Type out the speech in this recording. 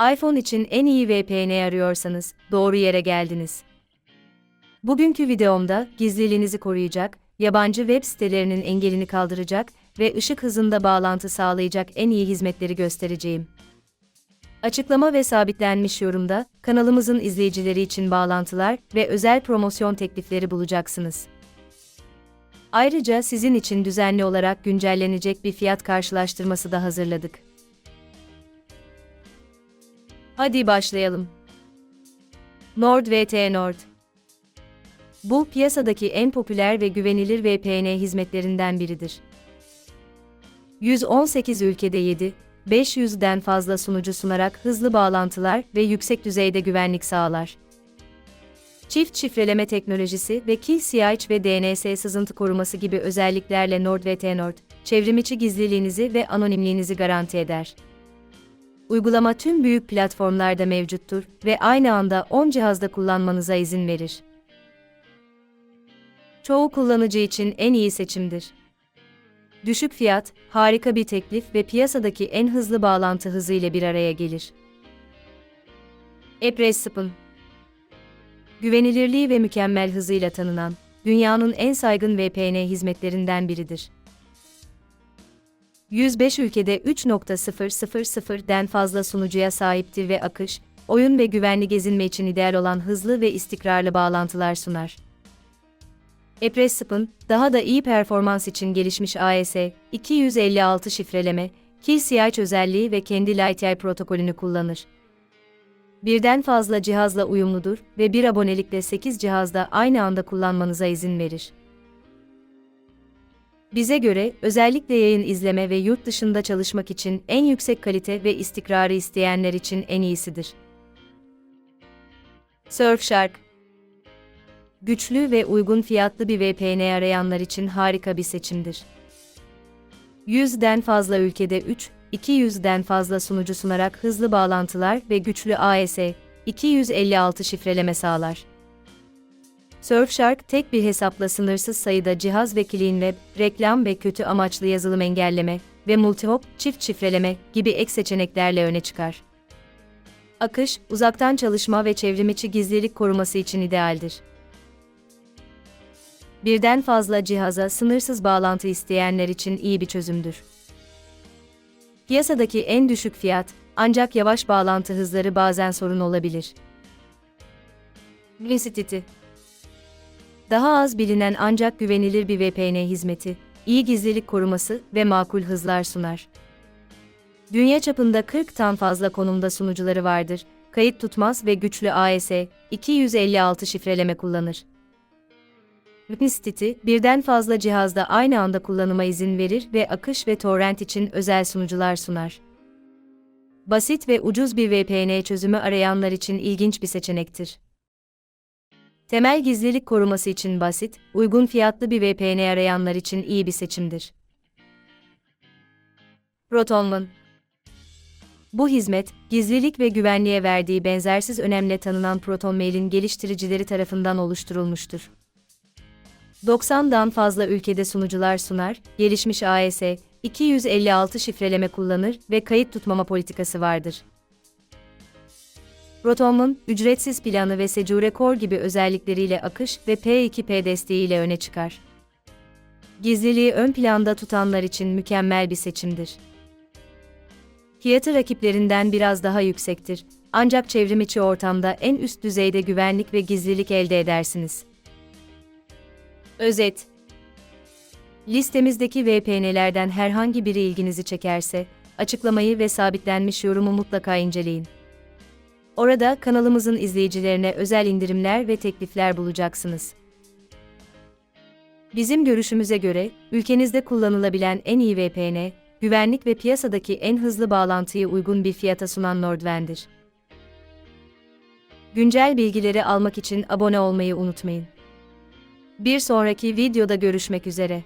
iPhone için en iyi VPN arıyorsanız doğru yere geldiniz. Bugünkü videomda gizliliğinizi koruyacak, yabancı web sitelerinin engelini kaldıracak ve ışık hızında bağlantı sağlayacak en iyi hizmetleri göstereceğim. Açıklama ve sabitlenmiş yorumda kanalımızın izleyicileri için bağlantılar ve özel promosyon teklifleri bulacaksınız. Ayrıca sizin için düzenli olarak güncellenecek bir fiyat karşılaştırması da hazırladık. Hadi başlayalım. NordVT Nord Bu piyasadaki en popüler ve güvenilir VPN hizmetlerinden biridir. 118 ülkede 7, 500'den fazla sunucu sunarak hızlı bağlantılar ve yüksek düzeyde güvenlik sağlar. Çift şifreleme teknolojisi ve KCIH ve DNS sızıntı koruması gibi özelliklerle NordVT Nord, çevrimiçi gizliliğinizi ve anonimliğinizi garanti eder. Uygulama tüm büyük platformlarda mevcuttur ve aynı anda 10 cihazda kullanmanıza izin verir. Çoğu kullanıcı için en iyi seçimdir. Düşük fiyat, harika bir teklif ve piyasadaki en hızlı bağlantı hızı ile bir araya gelir. Epressip'in güvenilirliği ve mükemmel hızıyla tanınan, dünyanın en saygın VPN hizmetlerinden biridir. 105 ülkede 3.000'den fazla sunucuya sahiptir ve akış, oyun ve güvenli gezinme için ideal olan hızlı ve istikrarlı bağlantılar sunar. Epressip'in, daha da iyi performans için gelişmiş AES 256 şifreleme, KCIH özelliği ve kendi LightEye protokolünü kullanır. Birden fazla cihazla uyumludur ve bir abonelikle 8 cihazda aynı anda kullanmanıza izin verir. Bize göre, özellikle yayın izleme ve yurt dışında çalışmak için en yüksek kalite ve istikrarı isteyenler için en iyisidir. Surfshark Güçlü ve uygun fiyatlı bir VPN arayanlar için harika bir seçimdir. 100'den fazla ülkede 3, 200'den fazla sunucu sunarak hızlı bağlantılar ve güçlü AES 256 şifreleme sağlar. Surfshark tek bir hesapla sınırsız sayıda cihaz ve clean reklam ve kötü amaçlı yazılım engelleme ve multihop, çift şifreleme gibi ek seçeneklerle öne çıkar. Akış, uzaktan çalışma ve çevrimiçi gizlilik koruması için idealdir. Birden fazla cihaza sınırsız bağlantı isteyenler için iyi bir çözümdür. Piyasadaki en düşük fiyat, ancak yavaş bağlantı hızları bazen sorun olabilir. Glicitity Daha az bilinen ancak güvenilir bir VPN hizmeti, iyi gizlilik koruması ve makul hızlar sunar. Dünya çapında 40'tan fazla konumda sunucuları vardır, kayıt tutmaz ve güçlü AES 256 şifreleme kullanır. Mistiti, birden fazla cihazda aynı anda kullanıma izin verir ve akış ve torrent için özel sunucular sunar. Basit ve ucuz bir VPN çözümü arayanlar için ilginç bir seçenektir. Temel gizlilik koruması için basit, uygun fiyatlı bir VPN arayanlar için iyi bir seçimdir. Protonmail Bu hizmet, gizlilik ve güvenliğe verdiği benzersiz önemle tanınan ProtonMail'in geliştiricileri tarafından oluşturulmuştur. 90'dan fazla ülkede sunucular sunar, gelişmiş AES, 256 şifreleme kullanır ve kayıt tutmama politikası vardır. Proton'un ücretsiz planı ve Secure Core gibi özellikleriyle akış ve P2P desteğiyle öne çıkar. Gizliliği ön planda tutanlar için mükemmel bir seçimdir. Fiyatı rakiplerinden biraz daha yüksektir, ancak çevrimiçi ortamda en üst düzeyde güvenlik ve gizlilik elde edersiniz. Özet Listemizdeki VPN'lerden herhangi biri ilginizi çekerse, açıklamayı ve sabitlenmiş yorumu mutlaka inceleyin. Orada kanalımızın izleyicilerine özel indirimler ve teklifler bulacaksınız. Bizim görüşümüze göre, ülkenizde kullanılabilen en iyi VPN, güvenlik ve piyasadaki en hızlı bağlantıyı uygun bir fiyata sunan Nordven'dir. Güncel bilgileri almak için abone olmayı unutmayın. Bir sonraki videoda görüşmek üzere.